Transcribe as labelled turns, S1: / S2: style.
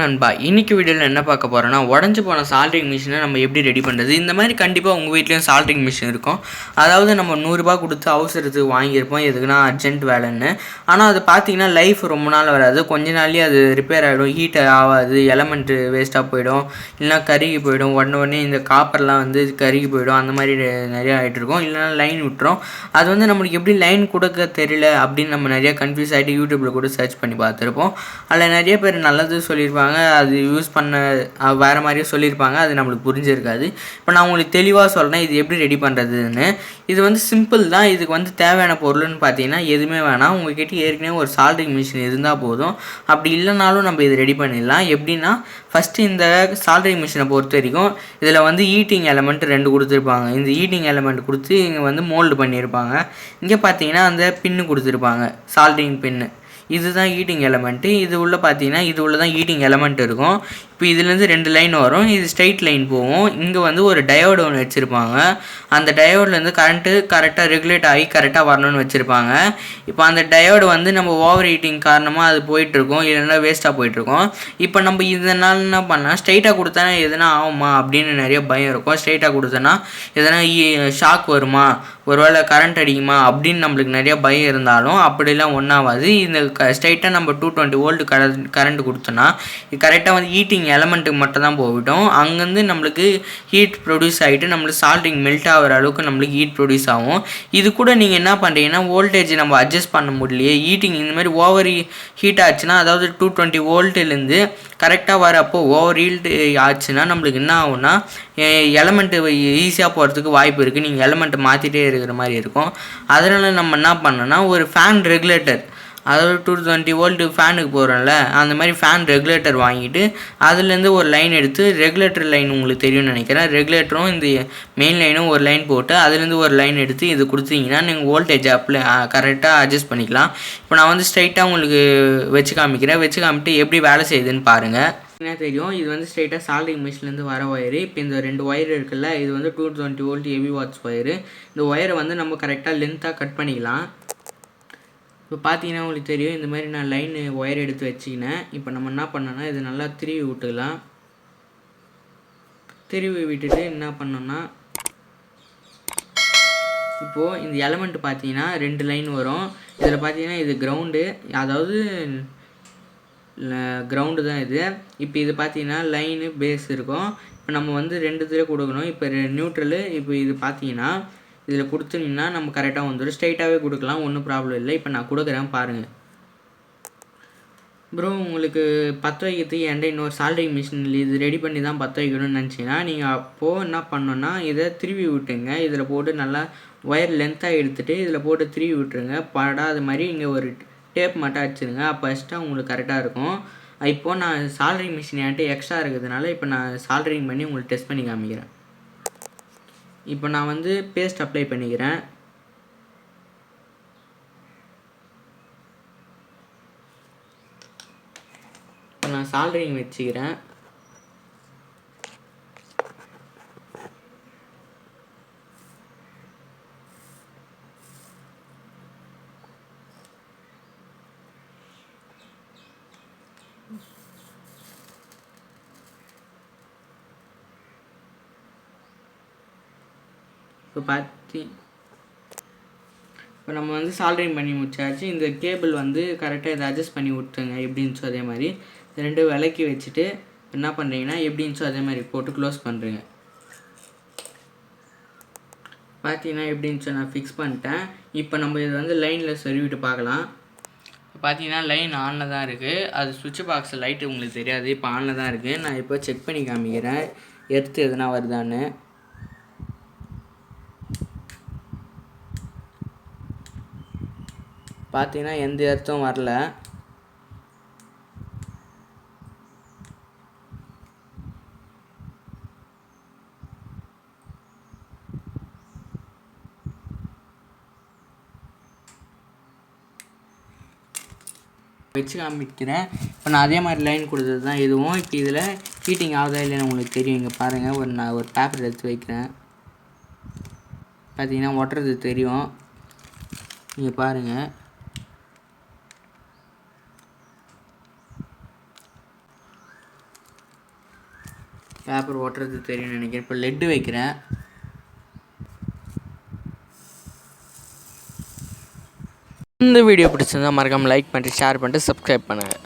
S1: நண்பா இன்னைக்கு வீடியோவில் என்ன பார்க்க போகிறோன்னா உடஞ்சி போன சால்ட்ரிங் மிஷினை நம்ம எப்படி ரெடி பண்ணுறது இந்த மாதிரி கண்டிப்பாக உங்கள் வீட்லேயும் சால்ட்ரிங் மிஷின் இருக்கும். அதாவது நம்ம நூறுரூபா கொடுத்து அவசரத்துக்கு வாங்கியிருப்போம். எதுக்குன்னா அர்ஜென்ட் வேலைன்னு. ஆனால் அது பார்த்தீங்கன்னா லைஃப் ரொம்ப நாள் வராது. கொஞ்ச நாள்லேயே அது ரிப்பேர் ஆகிடும் ஹீட் ஆகாது. எலமெண்ட்டு வேஸ்ட்டாக போயிடும். இல்லைனா கருகி போயிடும். உடனே உடனே இந்த காப்பர்லாம் வந்து கருகி போயிடும். அந்த மாதிரி நிறையா ஆகிட்டுருக்கும் இல்லைனா லைன் விட்டுரும். அது வந்து நம்மளுக்கு எப்படி லைன் கொடுக்க தெரியல அப்படின்னு நம்ம நிறையா கன்ஃபியூஸ் ஆகிட்டு யூடியூப்பில் கூட சர்ச் பண்ணி பார்த்துருப்போம். அதில் நிறைய பேர் நல்லது சொல்லியிருப்பாங்க அது யூஸ் பண்ண வேறு மாதிரியும் சொல்லியிருப்பாங்க அது நம்மளுக்கு புரிஞ்சிருக்காது. இப்போ நான் உங்களுக்கு தெளிவாக சொல்கிறேன் இது எப்படி ரெடி பண்ணுறதுன்னு இது வந்து சிம்பிள் தான் இதுக்கு வந்து தேவையான பொருள்னு பார்த்தீங்கன்னா எதுவுமே வேணாம். உங்ககிட்ட ஏற்கனவே ஒரு சால்ட்ரிங் மிஷின் இருந்தால் போதும். அப்படி இல்லைனாலும் நம்ம இது ரெடி பண்ணிடலாம். எப்படின்னா ஃபஸ்ட்டு இந்த சால்ட்ரிங் மிஷினை பொறுத்த வரைக்கும் இதில் வந்து ஈட்டிங் எலமெண்ட் ரெண்டு கொடுத்துருப்பாங்க. இந்த ஈட்டிங் எலமெண்ட் கொடுத்து இங்கே வந்து மோல்டு பண்ணியிருப்பாங்க. இங்கே பார்த்தீங்கன்னா அந்த பின்னு கொடுத்துருப்பாங்க சால்ட்ரிங் பின்னு இதுதான் ஹீட்டிங் எலமெண்ட்டு இது உள்ள பார்த்தீங்கன்னா இது உள்ள தான் ஹீட்டிங் எலமெண்ட் இருக்கும். இப்போ இதுலேருந்து ரெண்டு லைன் வரும். இது ஸ்ட்ரைட் லைன் போகும். இங்கே வந்து ஒரு டயோடு ஒன்று வச்சுருப்பாங்க. அந்த டயோட்லேருந்து கரண்ட்டு கரெக்டாக ரெகுலேட் ஆகி கரெக்டாக வரணும்னு வச்சுருப்பாங்க. இப்போ அந்த டயோடு வந்து நம்ம ஓவர் ஹீட்டிங் காரணமாக அது போயிட்டுருக்கும். இல்லைன்னா வேஸ்ட்டாக போயிட்டுருக்கோம். இப்போ நம்ம இதனால் என்ன பண்ணால் ஸ்ட்ரைட்டாக கொடுத்தா எதனா ஆகுமா அப்படின்னு நிறைய பயம் இருக்கும். ஸ்ட்ரைட்டாக கொடுத்தோன்னா எதனா ஷாக் வருமா? ஒருவேளை கரண்ட் அடிக்குமா அப்படின்னு நம்மளுக்கு நிறைய பயம் இருந்தாலும் அப்படிலாம் ஒன்றாவாது இந்த க ஸ்ட்ரைட்டாக நம்ம two twenty volt current current கொடுத்தோன்னா இது கரெக்டாக வந்து ஹீட்டிங் எலமெண்ட்டுக்கு மட்டும் தான் போகட்டும் அங்கேருந்து நம்மளுக்கு ஹீட் ப்ரொடியூஸ் ஆகிட்டு நம்மளுக்கு சால்டிங் மெல்ட் ஆகிற அளவுக்கு நம்மளுக்கு ஹீட் ப்ரொடியூஸ் ஆகும். இது கூட நீங்கள் என்ன பண்ணுறீங்கன்னா வோல்டேஜ் நம்ம அட்ஜஸ்ட் பண்ண முடியலையே ஹீட்டிங் இந்த மாதிரி ஓவர் ஹீட் ஆச்சுன்னா அதாவது டூ டுவெண்ட்டி ஓல்ட்டுலேருந்து கரெக்டாக வரப்போ ஓவர் ஹீல்டு ஆச்சுன்னா நம்மளுக்கு என்ன ஆகும்னா எலமெண்ட்டு ஈஸியாக போகிறதுக்கு வாய்ப்பு இருக்குது நீங்கள் எலமெண்ட்டை மாற்றிட்டே இருக்கிற மாதிரி இருக்கும். அதனால் நம்ம என்ன பண்ணோன்னா ஒரு ஃபேன் ரெகுலேட்டர் அதாவது டூ டுவெண்ட்டி வோல்ட்டு ஃபேனுக்கு போகிறோம்ல அந்த மாதிரி ஃபேன் ரெகுலேட்டர் வாங்கிட்டு அதுலேருந்து ஒரு லைன் எடுத்து ரெகுலேட்டர் லைன் உங்களுக்கு தெரியும்னு நினைக்கிறேன். ரெகுலேட்டரும் இந்த மெயின் லைனும் ஒரு லைன் போட்டு அதுலேருந்து ஒரு லைன் எடுத்து இது கொடுத்தீங்கன்னா நீங்கள் வோல்டேஜ் அப்ளை கரெக்டாக அட்ஜஸ்ட் பண்ணிக்கலாம். இப்போ நான் வந்து ஸ்ட்ரைட்டாக உங்களுக்கு வச்சு காமிக்கிறேன். வச்சு காமிட்டு எப்படி வேலை செய்யுதுன்னு பாருங்கள் என்ன தெரியும். இது வந்து ஸ்ட்ரெயிட்டாக சால்டிங் மிஷின்லேருந்து வர ஒயரு இப்போ இந்த ரெண்டு ஒயர் இருக்குல்ல இது வந்து two twenty volt heavy watts wire இந்த ஒயரை வந்து நம்ம கரெக்டாக லென்த்தாக கட் பண்ணிக்கலாம். இப்போ பார்த்தீங்கன்னா உங்களுக்கு தெரியும் இந்த மாதிரி நான் லைன் ஒயர் எடுத்து வச்சுக்கினேன். இப்போ நம்ம என்ன பண்ணோன்னா இது நல்லா திருவி விட்டுக்கலாம். திருவி விட்டுட்டு என்ன பண்ணோன்னா இப்போது இந்த எலமெண்ட் பார்த்தீங்கன்னா ரெண்டு லைன் வரும். இதில் பார்த்தீங்கன்னா இது கிரவுண்டு அதாவது கிரவுண்டு தான் இது. இப்போ இது பார்த்தீங்கன்னா லைனு பேஸ் இருக்கும். இப்போ நம்ம வந்து ரெண்டு இதில் கொடுக்கணும். இப்போ நியூட்ரலு இப்போ இது பார்த்தீங்கன்னா இதில் கொடுத்தீங்கன்னா நம்ம கரெக்டாக வந்துடும் ஸ்ட்ரைட்டாகவே கொடுக்கலாம். ஒன்றும் ப்ராப்ளம் இல்லை. இப்போ நான் கொடுக்குறேன். பாருங்கள் ப்ரோ உங்களுக்கு பற்ற வைக்கிறதுக்கு என்கிட்ட இன்னொரு சால்டிங் மிஷின் இது ரெடி பண்ணி தான் பற்ற வைக்கணும்னு நினச்சிங்கன்னா நீங்கள் அப்போது என்ன பண்ணணுன்னா இதை திருவி விட்டுங்க இதில் போட்டு நல்லா ஒயர் லென்த்தாக எடுத்துகிட்டு இதில் போட்டு திருவி விட்டுருங்க. படாத மாதிரி இங்கே ஒரு டேப் மட்டும் அடிச்சிருங்க. அப்போ எக்ஸ்ட்ரா உங்களுக்கு கரெக்டாக இருக்கும். இப்போது நான் சால்ட்ரிங் மிஷின் என்கிட்ட எக்ஸ்ட்ரா இருக்கிறதுனால இப்போ நான் சால்ரிங் பண்ணி உங்களுக்கு டெஸ்ட் பண்ணி காமிக்கிறேன். இப்போ நான் வந்து பேஸ்ட் அப்ளை பண்ணிக்கிறேன். இப்போ நான் சாலரிங் வச்சுக்கிறேன். இப்போ பார்த்தி இப்போ நம்ம வந்து சால்டரிங் பண்ணி முடிச்சாச்சு. இந்த கேபிள் வந்து கரெக்டாக இதை அட்ஜஸ்ட் பண்ணி விட்டுங்க எப்படின்ச்சோ அதே மாதிரி. ரெண்டு ரெண்டும் விலக்கி வச்சுட்டு என்ன பண்ணுறீங்கன்னா எப்படின்ச்சோ அதே மாதிரி போட்டு க்ளோஸ் பண்ணுறீங்க பார்த்தீங்கன்னா எப்படின்ச்சோ நான் ஃபிக்ஸ் பண்ணிட்டேன். இப்போ நம்ம இதை வந்து லைனில் சொருவிட்டு பார்க்கலாம். பார்த்தீங்கன்னா லைன் ஆனில் தான் இருக்குது அது சுவிட்ச் பாக்ஸ் லைட்டு உங்களுக்கு தெரியாது. இப்போ ஆனில் தான் இருக்குது நான் இப்போ செக் பண்ணி காமிக்கிறேன். எர்த்து எதுனா வருதான்னு. பார்த்தீங்கன்னா எந்த எர்த்தும் வரல. வச்சு காமிக்கிறேன். இப்போ நான் அதே மாதிரி லைன் கொடுத்தது தான் இதுவும். இப்போ இதில் ஹீட்டிங் ஆகுதா இல்லைன்னு உங்களுக்கு தெரியும். இங்கே பாருங்கள் ஒரு நான் ஒரு பேப்பர் எடுத்து வைக்கிறேன். பார்த்தீங்கன்னா ஒட்டுறது தெரியும். நீங்கள் பாருங்கள் பேப்பர் ஓட்டுறது தெரியும்னு நினைக்கிறேன். இப்போ லெட்டு வைக்கிறேன். இந்த வீடியோ பிடிச்சிருந்தா மறக்காமல் லைக் பண்ணிட்டு ஷேர் பண்ணிட்டு சப்ஸ்கிரைப் பண்ணுங்கள்